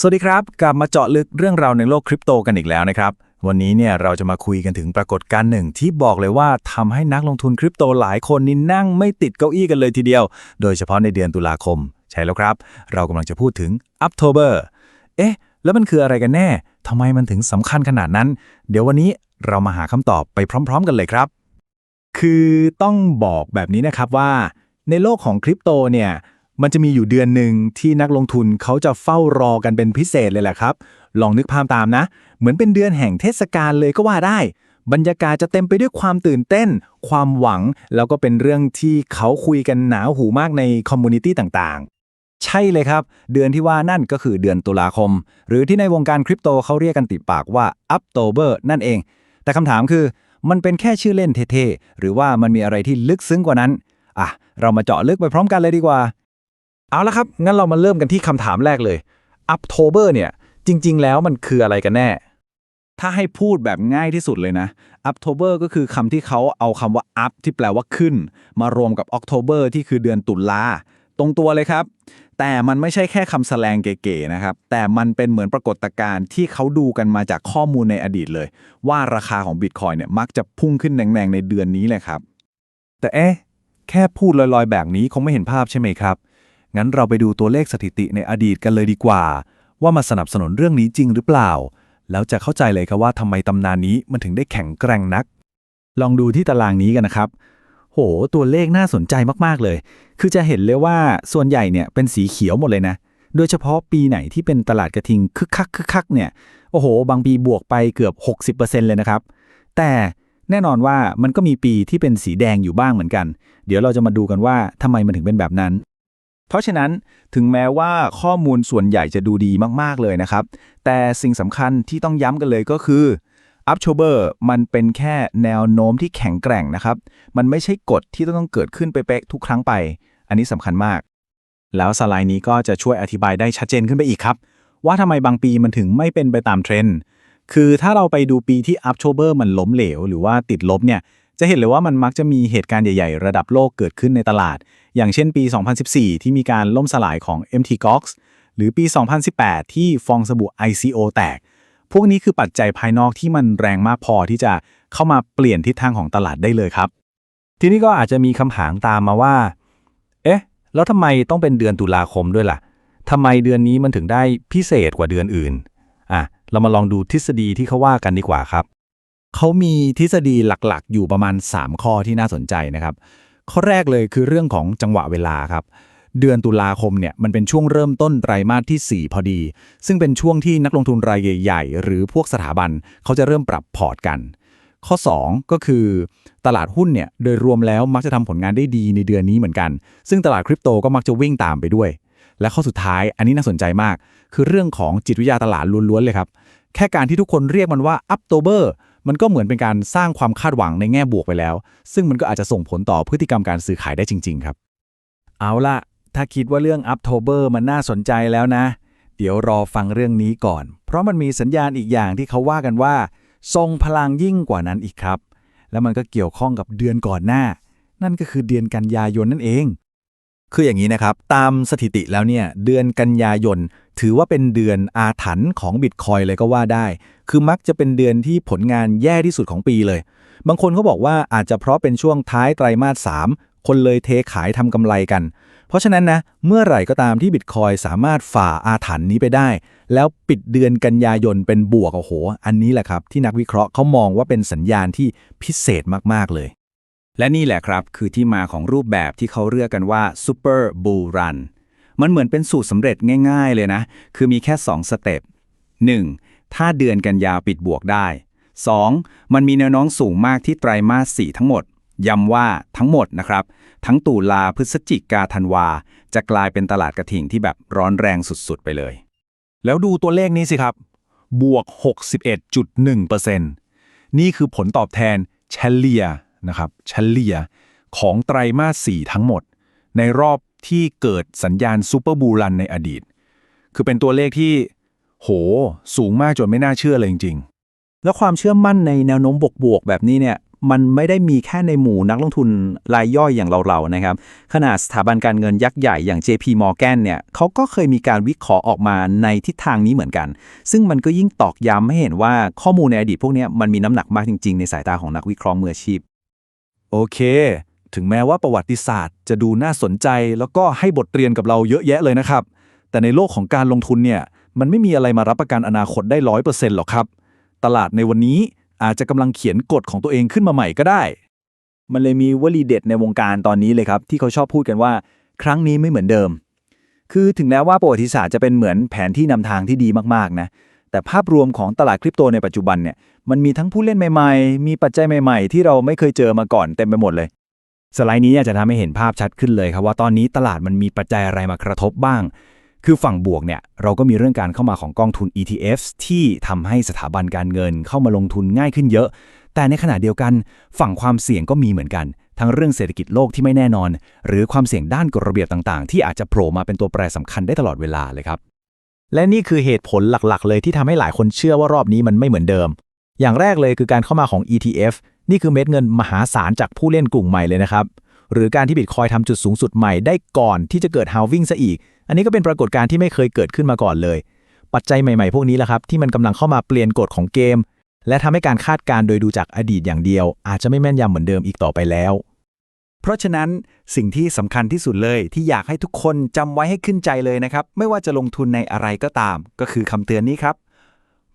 สวัสดีครับ กลับมาเจาะลึกเรื่องราวในโลกคริปโตกันอีกแล้วนะครับ วันนี้เนี่ยเราจะมาคุยกันถึงปรากฏการณ์หนึ่งที่บอกเลยว่าทำให้นักลงทุนคริปโตหลายคนนี่นั่งไม่ติดเก้าอี้กันเลยทีเดียว โดยเฉพาะในเดือนตุลาคม ใช่แล้วครับ เรากำลังจะพูดถึง October เอ๊ะ แล้วมันคืออะไรกันแน่ทำไมมันถึงสำคัญขนาดนั้น เดี๋ยววันนี้เรามาหาคำตอบไปพร้อม ๆ กันเลยครับ คือต้องบอกแบบนี้นะครับว่า ในโลกของคริปโตเนี่ย มันจะมีอยู่เดือนหนึ่งที่นักลงทุนเขาจะเฝ้ารอกันเป็นพิเศษเลยแหละครับ ลองนึกภาพตามนะ เหมือนเป็นเดือนแห่งเทศกาลเลยก็ว่าได้ บรรยากาศจะเต็มไปด้วยความตื่นเต้น ความหวัง แล้วก็เป็นเรื่องที่เขาคุยกันหนาหูมากในคอมมูนิตี้ต่างๆ ใช่เลยครับ เดือนที่ว่านั่นก็คือเดือนตุลาคม หรือที่ในวงการคริปโตเขาเรียกกันติดปากว่า October นั่นเอง แต่คำถามคือ มันเป็นแค่ชื่อเล่นเท่ๆหรือว่ามันมีอะไรที่ลึกซึ้งกว่านั้นอะเรามาเจาะลึกไปพร้อมกันเลยดีกว่า เอาละครับ งั้นเรามาเริ่มกันที่คำถามแรกเลย October เนี่ย จริง ๆ แล้วมันคืออะไรกันแน่ ถ้าให้พูดแบบง่ายที่สุดเลยนะ October ก็คือคำที่เขาเอาคำว่า up ที่แปลว่าขึ้น มารวมกับ October ที่คือเดือนตุลาตรงตัวเลยครับ แต่มันไม่ใช่แค่คำแสลงเก๋ๆนะครับ แต่มันเป็นเหมือนปรากฏการณ์ที่เขาดูกันมาจากข้อมูลในอดีตเลย ว่าราคาของบิตคอยเนี่ยมักจะพุ่งขึ้นแรงๆในเดือนนี้แหละครับ แต่เอ๊ะแค่พูดลอยๆ แบบนี้คงไม่เห็นภาพใช่ไหมครับ งั้นเราไปดูตัวเลขสถิติในอดีตกันเลยดีกว่า ว่ามาสนับสนุนเรื่องนี้จริงหรือเปล่า แล้วจะเข้าใจเลยครับว่าทำไมตำนานนี้มันถึงได้แข็งแกร่งนัก ลองดูที่ตารางนี้กันนะครับ โห ตัวเลขน่าสนใจมากๆเลย คือจะเห็นเลยว่าส่วนใหญ่เนี่ยเป็นสีเขียวหมดเลยนะ โดยเฉพาะปีไหนที่เป็นตลาดกระทิงคึกคักคึกคักเนี่ย โอ้โห บางปีบวกไปเกือบ 60%เลยนะครับ แต่แน่นอนว่ามันก็มีปีที่เป็นสีแดงอยู่บ้างเหมือนกัน เดี๋ยวเราจะมาดูกันว่าทำไมมันถึงเป็นแบบนั้น เพราะฉะนั้นถึงแม้ว่าข้อมูลส่วนใหญ่จะดูดีมาก ๆ เลยนะครับ แต่สิ่งสำคัญที่ต้องย้ำกันเลยก็คืออัพโชเบอร์มันเป็นแค่แนวโน้มที่แข็งแกร่งนะครับ มันไม่ใช่กฎที่ต้องเกิดขึ้นไปเป๊ะทุกครั้งไป อันนี้สำคัญมาก แล้วสไลด์นี้ก็จะช่วยอธิบายได้ชัดเจนขึ้นไปอีกครับ ว่าทำไมบางปีมันถึงไม่เป็นไปตามเทรนด์คือถ้าเราไปดูปีที่อัพโชเบอร์มันล้มเหลว หรือว่าติดลบเนี่ย จะเห็นเลยว่ามันมักจะมีเหตุการณ์ใหญ่ๆ ระดับโลกเกิดขึ้นในตลาด อย่างเช่นปี 2014 ที่มีการล่มสลายของ MT Gox หรือปี 2018 ที่ฟองสบู่ ICO แตก พวกนี้คือปัจจัยภายนอกที่มันแรงมากพอที่จะเข้ามาเปลี่ยนทิศทางของตลาดได้เลยครับ ทีนี้ก็อาจจะมีคำถามตามมาว่า เอ๊ะ แล้วทำไมต้องเป็นเดือนตุลาคมด้วยล่ะทำไมเดือนนี้มันถึงได้พิเศษกว่าเดือนอื่น อะ เรามาลองดูทฤษฎีที่เขาว่ากันดีกว่าครับ เขามีทฤษฎีหลักๆ อยู่ประมาณ 3 ข้อที่น่าสนใจนะครับ ข้อแรกเลยคือเรื่องของจังหวะเวลาครับ เดือนตุลาคมเนี่ยมันเป็นช่วงเริ่มต้นไตรมาสที่ 4 พอดี ซึ่งเป็นช่วงที่นักลงทุนรายใหญ่ๆ หรือพวกสถาบันเขาจะเริ่มปรับพอร์ตกัน ข้อ 2 ก็คือ ตลาดหุ้นเนี่ยโดยรวมแล้วมักจะทำผลงานได้ดีในเดือนนี้เหมือนกัน ซึ่งตลาดคริปโตก็มักจะวิ่งตามไปด้วย และข้อสุดท้ายอันนี้น่าสนใจมาก คือเรื่องของจิตวิทยาตลาดล้วนๆเลยครับแค่การที่ทุกคนเรียกมันว่า October มันก็เหมือนเป็นการสร้างความคาดหวังในแง่บวกไปแล้ว ซึ่งมันก็อาจจะส่งผลต่อพฤติกรรมการซื้อขายได้จริง ๆ ครับ เอาล่ะถ้าคิดว่าเรื่อง October มันน่าสนใจแล้วนะ เดี๋ยวรอฟังเรื่องนี้ก่อน เพราะมันมีสัญญาณอีกอย่างที่เขาว่ากันว่า ทรงพลังยิ่งกว่านั้นอีกครับ แล้วมันก็เกี่ยวข้องกับเดือนก่อนหน้า นั่นก็คือเดือนกันยายนนั่นเอง คืออย่างนี้นะครับ ตามสถิติแล้วเนี่ยเดือนกันยายน ถือว่าเป็นเดือนอาถรรพ์ของบิตคอยเลยก็ว่าได้ คือมักจะเป็นเดือนที่ผลงานแย่ที่สุดของปีเลย บางคนเขาบอกว่าอาจจะเพราะเป็นช่วงท้ายไตรมาส 3 คนเลยเทขายทำกำไรกัน เพราะฉะนั้นนะเมื่อไหร่ก็ตามที่บิตคอยสามารถฝ่าอาถรรพ์นี้ไปได้ แล้วปิดเดือนกันยายนเป็นบวกโอ้โห อันนี้แหละครับที่นักวิเคราะห์เขามองว่าเป็นสัญญาณที่พิเศษมากๆเลย และนี่แหละครับคือที่มาของรูปแบบที่เขาเรียกกันว่า Super Bull Run มันเหมือนเป็นสูตรสำเร็จง่ายๆเลยนะ คือมีแค่ 2 สเต็ป 1. ถ้าเดือนกันยาปิดบวกได้ 2. มันมีแนวน้มสูงมากที่ไตรมาส 4 ทั้งหมด ย้ำว่าทั้งหมดนะครับ ทั้งตุลาพฤศจิกาธันวา จะกลายเป็นตลาดกระถิ่งที่แบบร้อนแรงสุดๆ ไปเลย แล้วดูตัวเลขนี้สิครับ บวก 61.1%นี่คือผลตอบแทนเฉลี่ย นะครับเฉลี่ยของไตรมาส 4 ทั้งหมด ในรอบที่เกิดสัญญาณซูเปอร์บูรันในอดีต คือเป็นตัวเลขที่ โห สูงมากจนไม่น่าเชื่อเลยจริง ๆ แล้วความเชื่อมั่นในแนวโน้มบวกๆแบบนี้เนี่ยมันไม่ได้มีแค่ในหมู่นักลงทุนรายย่อยอย่างเราๆ นะครับ ขนาดสถาบันการเงินยักษ์ใหญ่อย่าง JP Morgan เนี่ยเขาก็เคยมีการวิเคราะห์ออกมาในทิศทางนี้เหมือนกัน ซึ่งมันก็ยิ่งตอกย้ำให้เห็นว่าข้อมูลในอดีตพวกนี้มันมีน้ำหนักมากจริงๆ ในสายตาของนักวิเคราะห์มืออาชีพ โอเค ถึงแม้ว่าประวัติศาสตร์จะดูน่าสนใจ แล้วก็ให้บทเรียนกับเราเยอะแยะเลยนะครับ แต่ในโลกของการลงทุนเนี่ย มันไม่มีอะไรมารับประกันอนาคตได้ร้อยเปอร์เซ็นต์หรอกครับ ตลาดในวันนี้อาจจะกำลังเขียนกฎของตัวเองขึ้นมาใหม่ก็ได้ มันเลยมีวลีเด็ดในวงการตอนนี้เลยครับ ที่เขาชอบพูดกันว่า ครั้งนี้ไม่เหมือนเดิม คือถึงแม้ว่าประวัติศาสตร์จะเป็นเหมือนแผนที่นำทางที่ดีมากๆนะ แต่ภาพรวมของตลาดคริปโตในปัจจุบันเนี่ยมันมีทั้งผู้เล่นใหม่ๆ มีปัจจัยใหม่ๆ ที่เราไม่เคยเจอมาก่อนเต็มไปหมดเลย สไลด์นี้จะทำให้เห็นภาพชัดขึ้นเลยครับว่าตอนนี้ตลาดมันมีปัจจัยอะไรมากระทบบ้าง คือฝั่งบวกเนี่ยเราก็มีเรื่องการเข้ามาของกองทุน ETFs ที่ทำให้สถาบันการเงินเข้ามาลงทุนง่ายขึ้นเยอะ แต่ในขณะเดียวกัน ฝั่งความเสี่ยงก็มีเหมือนกันทั้งเรื่องเศรษฐกิจโลกที่ไม่แน่นอน หรือความเสี่ยงด้านกฎระเบียบต่างๆ ที่อาจจะโผล่มาเป็นตัวแปรสำคัญได้ตลอดเวลาเลยครับ และนี่คือเหตุผลหลักๆ เลยที่ทำให้หลายคนเชื่อว่ารอบนี้มันไม่เหมือนเดิม อย่างแรกเลยคือการเข้ามาของ ETF นี่คือเม็ดเงินมหาศาลจากผู้เล่นกลุ่มใหม่เลยนะครับ หรือการที่บิตคอยทำจุดสูงสุดใหม่ได้ก่อนที่จะเกิด halving ซะอีก อันนี้ก็เป็นปรากฏการณ์ที่ไม่เคยเกิดขึ้นมาก่อนเลย ปัจจัยใหม่ๆ พวกนี้แหละครับที่มันกำลังเข้ามาเปลี่ยนกฎของเกม และทำให้การคาดการณ์โดยดูจากอดีตอย่างเดียว อาจจะไม่แม่นยำเหมือนเดิมอีกต่อไปแล้ว เพราะฉะนั้นสิ่งที่สำคัญที่สุดเลยที่อยากให้ทุกคนจำไว้ให้ขึ้นใจเลยนะครับ ไม่ว่าจะลงทุนในอะไรก็ตาม ก็คือคำเตือนนี้ครับ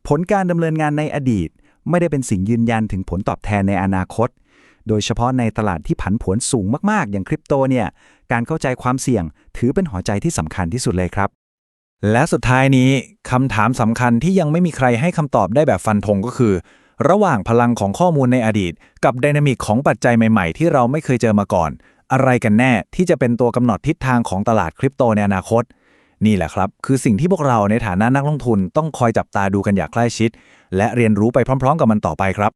ผลการดำเนินงานในอดีต ไม่ได้เป็นสิ่งยืนยันถึงผลตอบแทนในอนาคต โดยเฉพาะในตลาดที่ผันผวนสูงมาก ๆ อย่างคริปโตเนี่ยการเข้าใจความเสี่ยง ถือเป็นหัวใจที่สำคัญที่สุดเลยครับ และสุดท้ายนี้คำถามสำคัญที่ยังไม่มีใครให้คำตอบได้แบบฟันธงก็คือ ระหว่างพลังของข้อมูลในอดีต กับดินามิกของปัจจัยใหม่ ๆ ที่เราไม่เคยเจอมาก่อน อะไรกันแน่ที่จะเป็นตัวกำหนดทิศทางของตลาดคริปโตในอนาคต นี่แหละครับ คือสิ่งที่พวกเราในฐานะนักลงทุนต้องคอยจับตาดูกันอย่างใกล้ชิด และเรียนรู้ไปพร้อม ๆ กับมันต่อไปครับ